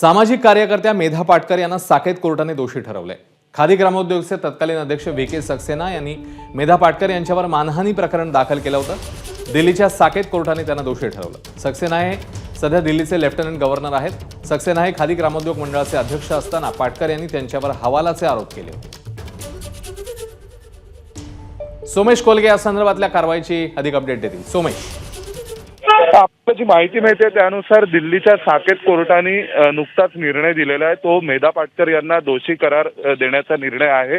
सामाजिक कार्यकर्त्या मेधा पाटकर यांना साकेत कोर्टाने दोषी ठरवले. खादी ग्रामोद्योगचे तत्कालीन अध्यक्ष व्ही के सक्सेना यांनी मेधा पाटकर यांच्यावर मानहानी प्रकरण दाखल केलं होतं. दिल्लीच्या साकेत कोर्टाने त्यांना दोषी ठरवलं. सक्सेना हे सध्या दिल्लीचे लेफ्टनंट गव्हर्नर आहेत. सक्सेना हे खादी ग्रामोद्योग मंडळाचे अध्यक्ष असताना पाटकर यांनी त्यांच्यावर हवालाचे आरोप केले. होते सोमेश कोलगे या संदर्भातल्या कारवाईची अधिक अपडेट देतील. सोमेश. आपल्याला जी माहिती मिळते त्यानुसार दिल्लीच्या साकेत कोर्टाने नुकताच निर्णय दिलेला आहे. तो मेधा पाटकर यांना दोषी करार देण्याचा निर्णय आहे.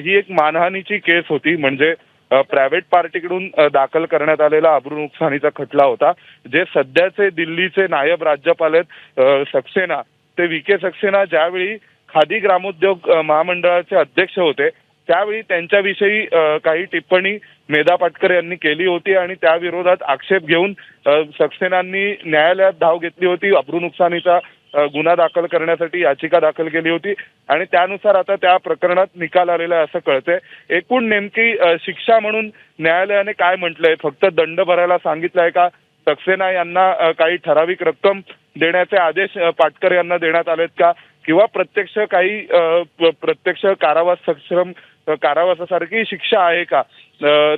ही एक मानहानीची केस होती. म्हणजे प्रायव्हेट पार्टीकडून दाखल करण्यात आलेला अब्रू नुकसानीचा खटला होता. जे सध्याचे दिल्लीचे नायब राज्यपाल आहेत सक्सेना. ते व्ही के सक्सेना ज्यावेळी खादी ग्रामोद्योग महामंडळाचे अध्यक्ष होते त्यावेळी त्यांच्याविषयी काही टिप्पणी मेधा पाटकर यांनी केली होती आणि त्या विरोधात आक्षेप घेऊन सक्सेनांनी न्यायालयात धाव घेतली होती. अब्रू नुकसानीचा गुन्हा दाखल करण्यासाठी याचिका दाखल केली होती आणि त्यानुसार आता त्या प्रकरणात निकाल आलेला आहे असं कळतंय. एकूण नेमकी शिक्षा म्हणून न्यायालयाने काय म्हटलंय? फक्त दंड भरायला सांगितलंय का? सक्सेना यांना काही ठराविक रक्कम देण्याचे आदेश पाटकर यांना देण्यात आलेत का? किंवा प्रत्यक्ष काही प्रत्यक्ष कारावास सक्षम कारावासासारखी शिक्षा आहे का?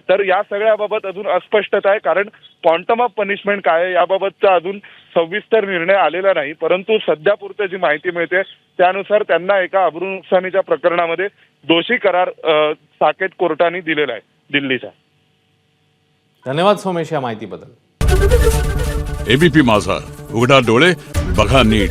तर या सगळ्याबाबत अजून अस्पष्टता आहे कारण क्वांटम ऑफ पनिशमेंट काय आहे याबाबतचा अजून सविस्तर निर्णय आलेला नाही. परंतु सध्या पुरते जी माहिती मिळते त्यानुसार त्यांना एका अब्रू नुकसानीच्या प्रकरणामध्ये दोषी करार साकेत कोर्टाने दिलेला आहे दिल्लीच्या धन्यवाद सोमेश या माहितीबद्दल. एबीपी माझा. उघडा डोळे बघा नीट.